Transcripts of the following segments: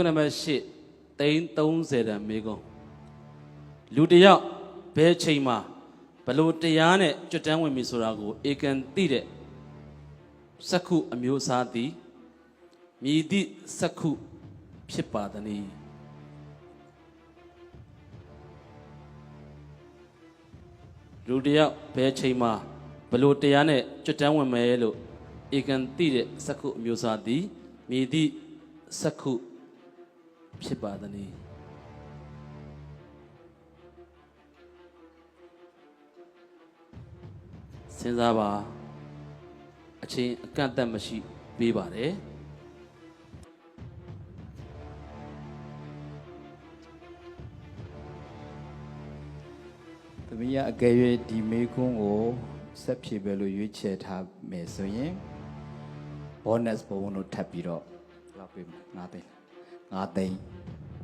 ခုနံပါတ်8သိန်း30တန်မေကုံလူတစ်ယောက်ဘယ်ချိန်မှာဘလို့တရားနဲ့ကြွတန်းဝင်ပြီဆိုတာကိုဧကန်သိတဲ့စက္ခုအမျိုးအစားသည်မြည်သည့်စက္ခုဖြစ်ပါသနည်းလူတစ်ယောက်ဘယ်ချိန်မှာဘလို့တရားနဲ့ကြွတန်းဝင်မယ်လို့ဧကန်သိတဲ့စက္ခုအမျိုးအစားသည်မြည်သည့်စက္ခု ဖြစ်ပါသနည်းစဉ်းစားပါအချင်းအကန့်အသတ်မရှိပေးပါတယ်သမီးကအကယ်၍ဒီမေကွန်းကိုဆက်ဖြေပဲလို့ရွေးချယ်ထားမယ်ဆိုရင် bonus ဘုံတို့ထပ်ပြီးတော့လောက်ပေးမယ်9သိန်း 9သိန်း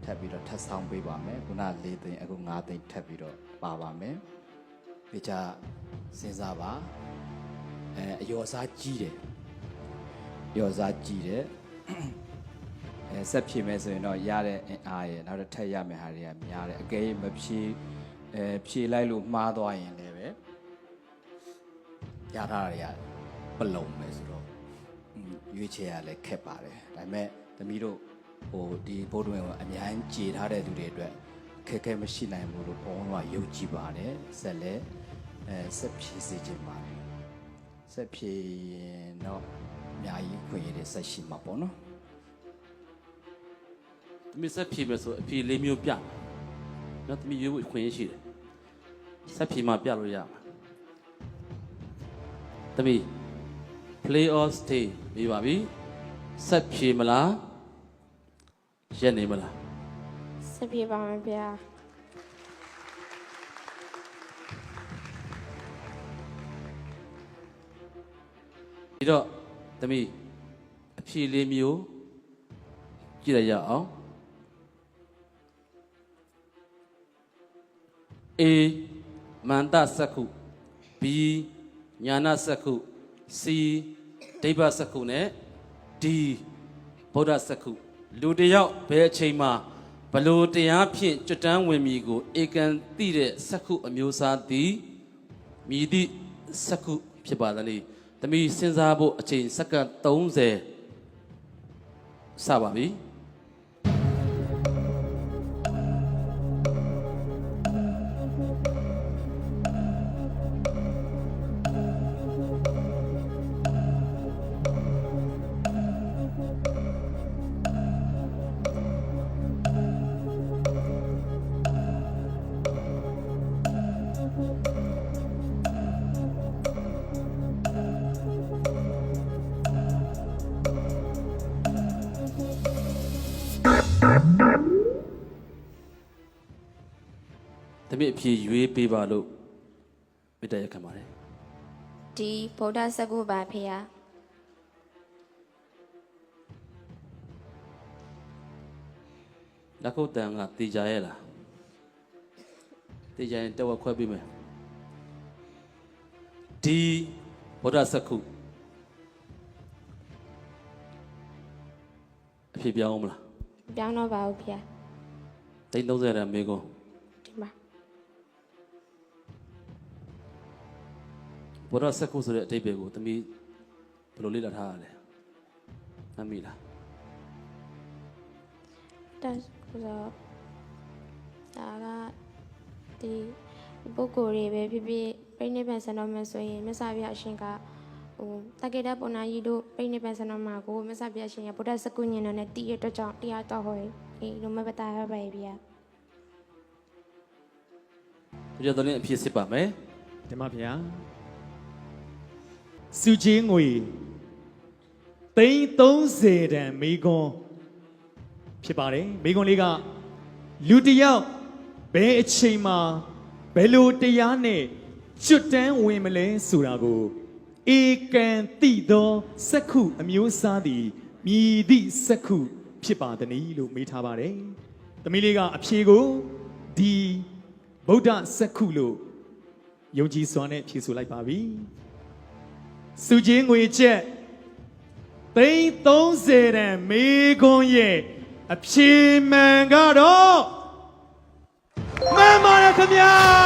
ထပ်ပြီးတော့ထပ်ဆောင်ပေးပါမယ်ခုန4သိန်းအခု9သိန်းထပ်ပြီးတော့ပါပါမယ်ဒီချာစဉ်းစားပါအဲအယောစားကြီးတယ်အယောစားကြီးတယ်အဲဆက်ဖြေမယ်ဆိုရင်တော့ရတဲ့အင်အားရယ်နောက်တစ်ထပ်ရမယ့်ဟာတွေကများတယ်အကယ်၍မဖြေအဲဖြေလိုက်လို့မှားသွားရင်လည်းပဲရထားတာတွေကပလုံမယ်ဆိုတော့อืมရွေးချယ်ရလဲခက်ပါတယ်ဒါပေမဲ့သမီးတို့ ဟိုဒီဘုဒ္ဓဝင်ကိုအများကြီးကြေထားတဲ့သူတွေအတွက်ခက်ခဲမရှိနိုင်ဘူးလို့ဘုန်းတော်ကယုံကြည်ပါတယ်ဆက်လဲအဲဆက်ဖြေစေခြင်းပါတယ်ဆက်ဖြေရင်တော့အများကြီးခွင့်ရတဲ့ဆက်ရှိမှာပေါ့နော်သမီးဆက်ဖြေမယ်ဆိုအဖြေလေးမျိုးပြနော်သမီးရွေးဖို့ခွင့်ရရှိတယ်ဆက်ဖြေမှပြလို့ရမှာသမီး play or stay ပြီးပါပြီဆက်ဖြေမလား ရက်နေမလားစပြေပါမယ်ဗျာဒီတော့သမီးအဖြေလေးမျိုးကြည့်ရရအောင် A မန္တစက္ခု B ညာနာစက္ခု C ဒိဗ္ဗစက္ခုနဲ့ D ဗုဒ္ဓစက္ခု လူတစ်ယောက်ဘယ်အချိန်မှာဘလို့တရားဖြင့်ကျွတ်တန်းဝင်မည်ကိုဧကန်သိတဲ့စက္ခုအမျိုးအစားသည်မြည်သည့်စက္ခုဖြစ်ပါသနည်း။သမီးစဉ်းစားဖို့အချိန်စက္ကန့်30စပါပြီ။ တမီးအဖြေရွေးပေးပါလို့မေတ္တာရက်ခံပါတယ်ဒီဗုဒ္ဓစကုပါဖေဟာလက်ခုပ်တန်ကတေချာရဲ့လားတေချာရင်တက်ဝက်ခွဲပေးမယ်ဒီဗုဒ္ဓစက္ခုအဖြေပြောင်းအောင်မလားပြောင်းတော့ပါဘူးဖေဟာတိတ်30ရမေကုန်း ဗုဒ္ဓစက္ခုဆိုတဲ့အတိတ်ပဲကိုသမီးဘယ်လိုလေ့လာထားရလဲမှတ်မိလားတက်ဆိုတော့ဒါကဒီပုဂ္ဂိုလ်တွေပဲဖြစ်ဖြစ်ပြိဋိဘံစံတော်မယ်ဆိုရင်မြတ်စွာဘုရားအရှင်ကဟိုတက္ကေတပုဏ္ဏကြီးတို့ပြိဋိဘံစံတော်မှာကိုမြတ်စွာဘုရားရှင်ကဗုဒ္ဓစကုညင်တော်နဲ့တည်ရတဲ့ကြောင့်တရားတော်ဟောအေးလုံးမပတာရပါရဲ့ဗျာဒီတော့လည်းအဖြေစစ်ပါမယ်ဓမ္မဗျာ စုချင်းငွေသိန်း30တန်မိကွန်ဖြစ်ပါတယ်မိကွန်လေးကလူတစ်ယောက်ဘယ်အချိန်မှာဘယ်လိုတရားနဲ့ကျွတ်တန်းဝင်မလဲဆိုတာကိုဧကန်တိသောစက္ခုအမျိုးအစားသည်မြည်သည့်စက္ခုဖြစ်ပါသည်လို့မေးထားပါတယ်သမီးလေးကအဖြေကိုဒီဗုဒ္ဓစက္ခုလို့ယုံကြည်စွာနဲ့ဖြေဆိုလိုက်ပါပြီ။ စုချင်းငွေချက်သိန်း30တန်မေခွန်းရဲ့အဖြေမှန်ကတော့မှန်ပါတယ်ခင်ဗျာ